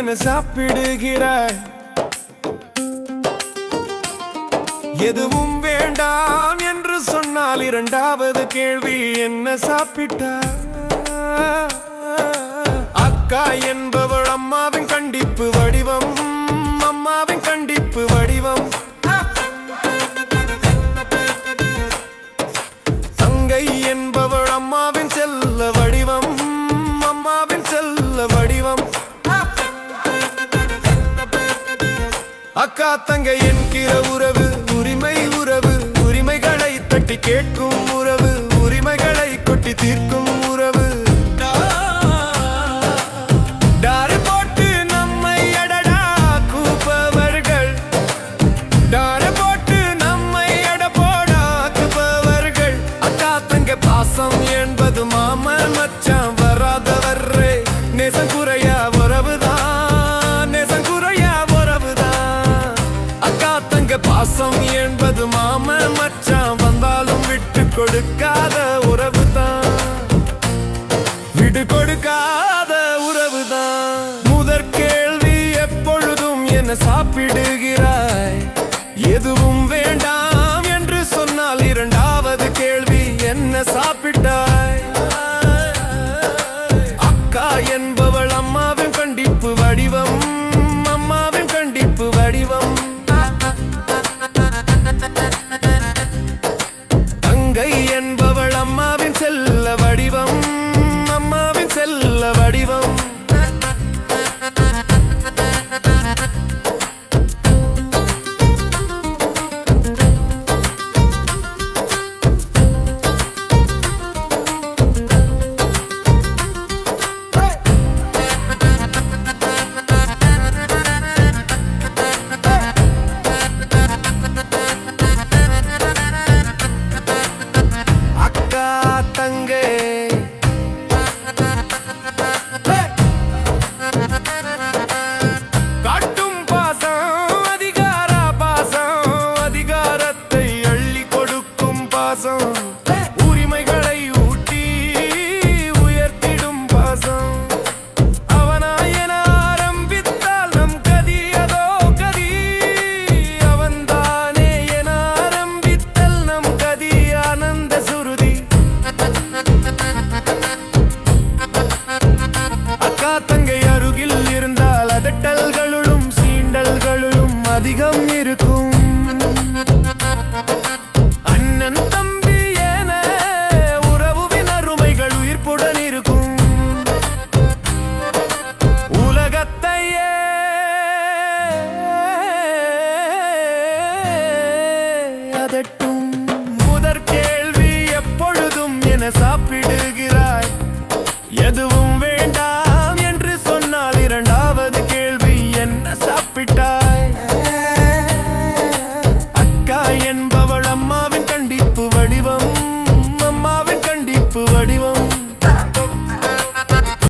என சாப்பிடுகிறாய்? எதுவும் வேண்டாம் என்று சொன்னால் இரண்டாவது கேள்வி என்ன சாப்பிட்டா அக்கா என்பவள் அம்மாவின் கண்டிப்பு வடிவம் அக்கா தங்க என்கிற உறவு உரிமை உறவு. உரிமைகளை தட்டி கேட்கும் உறவு உரிமைகளை கொட்டி தீர்க்கும் உறவு. டாரு கொடுக்காத உறவு தான் விடு கொடுக்காத உறவு தான் முதற் கேள்வி எப்பொழுதும் என்ன சாப்பிடுகிறாய்? எதுவும் வேண்டாம். அதிகம் இருக்கும். அண்ணன் தம்பி என உறவுவின் அருமைகள் உயிர்ப்புடன் இருக்கும். உலகத்தையே அதட்டும். முதற் கேள்வி எப்பொழுதும் என சாப்பிடுகிறாய். எதுவும் வேண்டாம்.